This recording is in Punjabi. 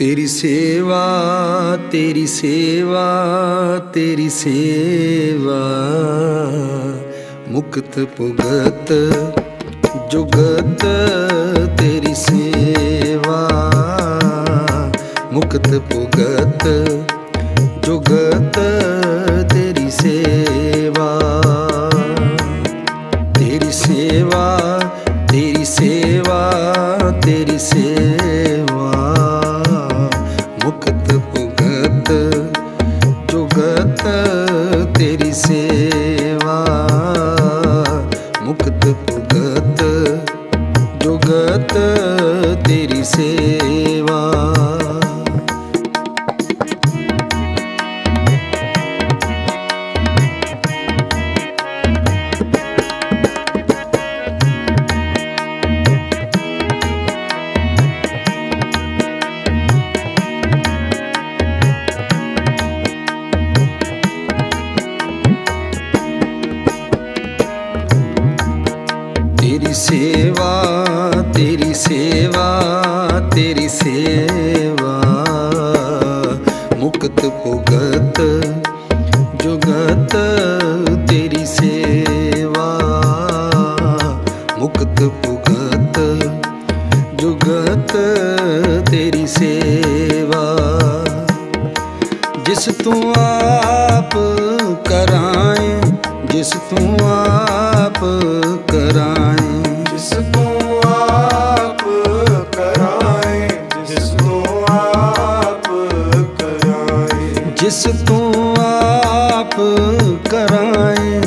ਤੇਰੀ ਸੇਵਾ ਤੇਰੀ ਸੇਵਾ ਤੇਰੀ ਸੇਵਾ। ਮੁਕਤ ਪੁਗਤ ਜੁਗਤ ਤੇਰੀ ਸੇਵਾ। ਮੁਕਤ ਪੁਗਤ ਜੁਗਤ ਤੇਰੀ ਸੇਵਾ। ਤੇਰੀ ਸੇਵਾ ਤੇਰੀ ਸੇਵਾ ਤੇਰੀ ਸੇਵਾ। ਜੁਗਤ ਤੇਰੀ ਸੇਵਾ। ਮੁਕਤ ਪੁਗਤ ਜੁਗਤ ਤੇਰੀ ਸੇਵਾ। ਤੇਰੀ ਸੇਵਾ ਤੇਰੀ ਸੇਵਾ ਤੇਰੀ ਸੇਵਾ। ਮੁਕਤ ਭੁਗਤ ਜੁਗਤ ਤੇਰੀ ਸੇਵਾ। ਮੁਕਤ ਭੁਗਤ ਜੁਗਤ ਤੇਰੀ ਸੇਵਾ। ਜਿਸ ਤੂੰ ਆਪ ਕਰਾਏ, ਜਿਸ ਤੂੰ ਜਿਸ ਤੂੰ ਆਪ ਕਰਾਏ।